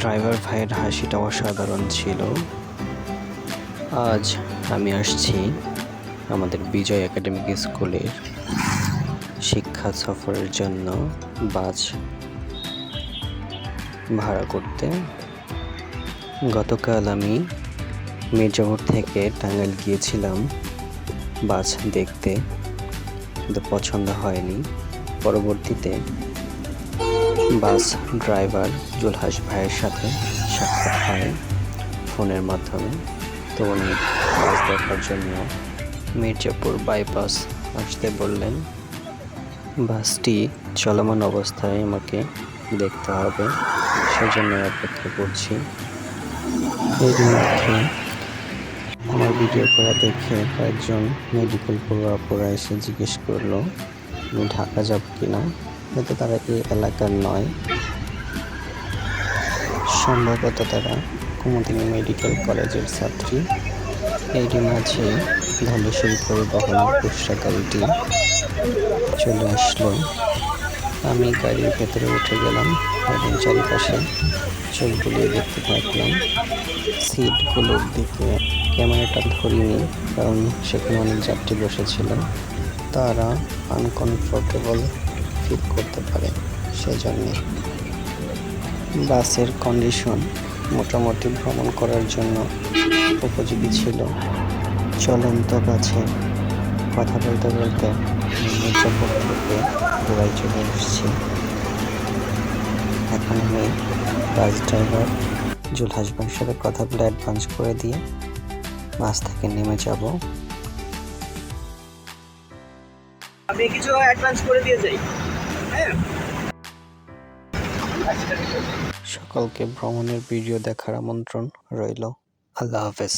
Driver ভাইয়ের হাসিটা অসাধারণ ছিল। আজ আমি আসছি আমাদের বিজয় একাডেমিক স্কুলের শিক্ষা সফরের জন্য বাস ভাড়া করতে। গতকাল আমি মির্জাপুর থেকে টাঙ্গাইল গিয়েছিলাম বাস দেখতে। কিন্তু পছন্দ হয়নি। পরবর্তীতে বাস ড্রাইভার জুলহাস ভাইয়ের সাথে সাক্ষাৎ হয় ফোনের মাধ্যমে। তো উনি বাস দেখার জন্য মির্জাপুর বাইপাস আসতে বললেন, বাসটি চলমান অবস্থায় আমাকে দেখতে হবে, সেজন্য অপেক্ষা করছি। এর মধ্যে আমার ভিডিও করা দেখে কয়েকজন মেডিকেল পড়ুয়াপুরা এসে জিজ্ঞেস করল, আমি ঢাকা যাব কিনা? হয়তো তারা এই এলাকার নয়। সম্ভবত তারা কুমুদিনী মেডিকেল কলেজের ছাত্রী। এরই মাঝে ধলেশ্বরী পরিবহনের কুসরা গাড়িটি চলে আসলো। আমি গাড়ির ভেতরে উঠে গেলাম এবং চারিপাশে চোখ বুলিয়ে দেখতে থাকলাম। সিটগুলোর দিকে ক্যামেরাটা ধরিনি, কারণ সেখানে অনেক যাত্রী বসেছিল। তারা আনকমফোর্টেবল ফিল করতে পারে, সেজন্যে বাসের কন্ডিশন মোটামুটি ভ্রমণ করার জন্য উপযোগী ছিল। চলন্ত বাসে কথা বলতে বলতে মির্জাপুর থেকে দুবাই চলে এসেছি। এখন আমি বাস ড্রাইভার জুলহাস ভাইয়ের সাথে কথা বলে অ্যাডভান্স করে দিয়ে বাস থেকে নেমে যাব। আমি কিছু অ্যাডভান্স করে দিয়ে যাই। সকলকে ভ্রমণের ভিডিও দেখার আমন্ত্রণ রইল। আল্লাহ হাফেজ।